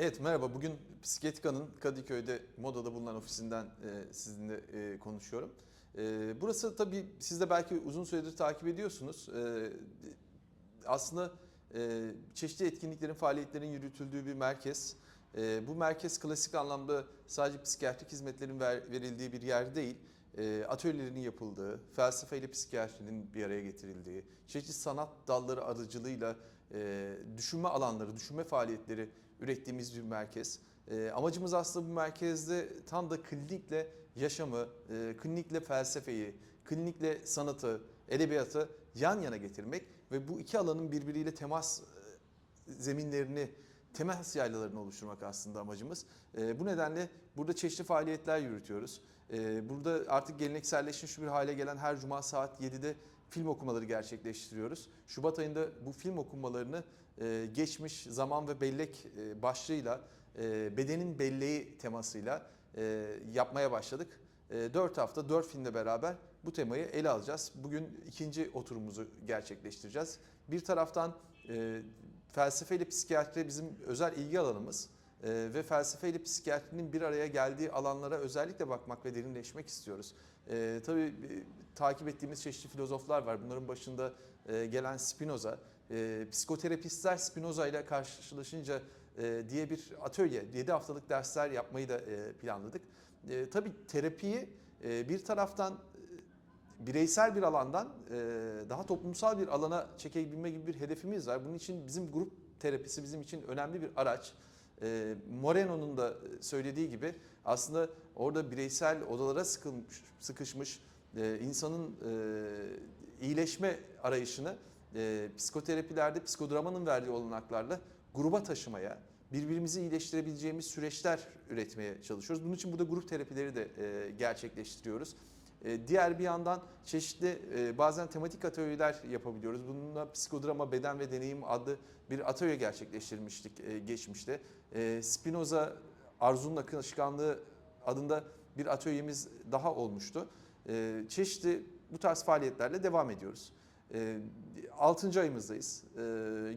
Evet merhaba. Bugün Psiketika'nın Kadıköy'de Moda'da bulunan ofisinden e, sizinle e, konuşuyorum. E, burası tabii siz de belki uzun süredir takip ediyorsunuz. E, aslında e, çeşitli etkinliklerin, faaliyetlerin yürütüldüğü bir merkez. E, bu merkez klasik anlamda sadece psikiyatrik hizmetlerin ver, verildiği bir yer değil. E, atölyelerin yapıldığı, felsefe ile psikiyatrinin bir araya getirildiği, çeşitli sanat dalları aracılığıyla e, düşünme alanları, düşünme faaliyetleri ürettiğimiz bir merkez. E, amacımız aslında bu merkezde tam da klinikle yaşamı, e, klinikle felsefeyi, klinikle sanatı, edebiyatı yan yana getirmek ve bu iki alanın birbiriyle temas zeminlerini, temas yaylalarını oluşturmak aslında amacımız. E, bu nedenle burada çeşitli faaliyetler yürütüyoruz. E, burada artık gelenekselleşmiş bir hale gelen her cuma saat 7'de film okumaları gerçekleştiriyoruz. Şubat ayında bu film okumalarını e, geçmiş zaman ve bellek e, başlığıyla, e, bedenin belleği temasıyla e, yapmaya başladık. 4 hafta 4 filmle beraber bu temayı ele alacağız. Bugün ikinci oturumumuzu gerçekleştireceğiz. Bir taraftan e, felsefe ile psikiyatri bizim özel ilgi alanımız e, ve felsefe ile psikiyatrinin bir araya geldiği alanlara özellikle bakmak ve derinleşmek istiyoruz. E, tabii takip ettiğimiz çeşitli filozoflar var. Bunların başında e, gelen Spinoza. E, psikoterapistler Spinoza ile karşılaşınca e, diye bir atölye, 7 haftalık dersler yapmayı da e, planladık. E, tabii terapiyi e, bir taraftan bireysel bir alandan e, daha toplumsal bir alana çekebilme gibi bir hedefimiz var. Bunun için bizim grup terapisi bizim için önemli bir araç. E, Moreno'nun da söylediği gibi aslında orada bireysel odalara sıkılmış, sıkışmış e, insanın e, iyileşme arayışını e, psikoterapilerde psikodramanın verdiği olanaklarla gruba taşımaya, birbirimizi iyileştirebileceğimiz süreçler üretmeye çalışıyoruz. Bunun için burada grup terapileri de e, gerçekleştiriyoruz. E, diğer bir yandan çeşitli e, bazen tematik atölyeler yapabiliyoruz. Bununla psikodrama, beden ve deneyim adlı bir atölye gerçekleştirmiştik e, geçmişte. Spinoza Arzu'nun akışkanlığı adında bir atölyemiz daha olmuştu. Çeşitli bu tarz faaliyetlerle devam ediyoruz. E, 6. ayımızdayız.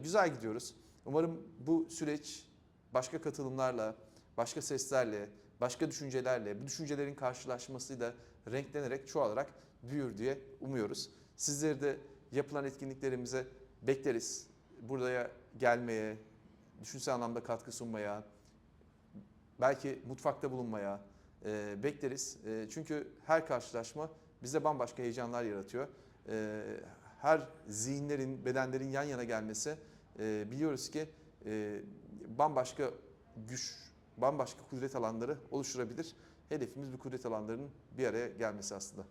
Güzel gidiyoruz. Umarım bu süreç başka katılımlarla, başka seslerle, başka düşüncelerle, bu düşüncelerin karşılaşmasıyla renklenerek, çoğalarak büyür diye umuyoruz. Sizleri de yapılan etkinliklerimize bekleriz. Buraya gelmeye, düşünsel anlamda katkı sunmaya, belki mutfakta bulunmaya e, bekleriz. E, çünkü her karşılaşma bize bambaşka heyecanlar yaratıyor. E, her zihinlerin, bedenlerin yan yana gelmesi e, biliyoruz ki e, bambaşka güç, bambaşka kudret alanları oluşturabilir. Hedefimiz bu kudret alanlarının bir araya gelmesi aslında.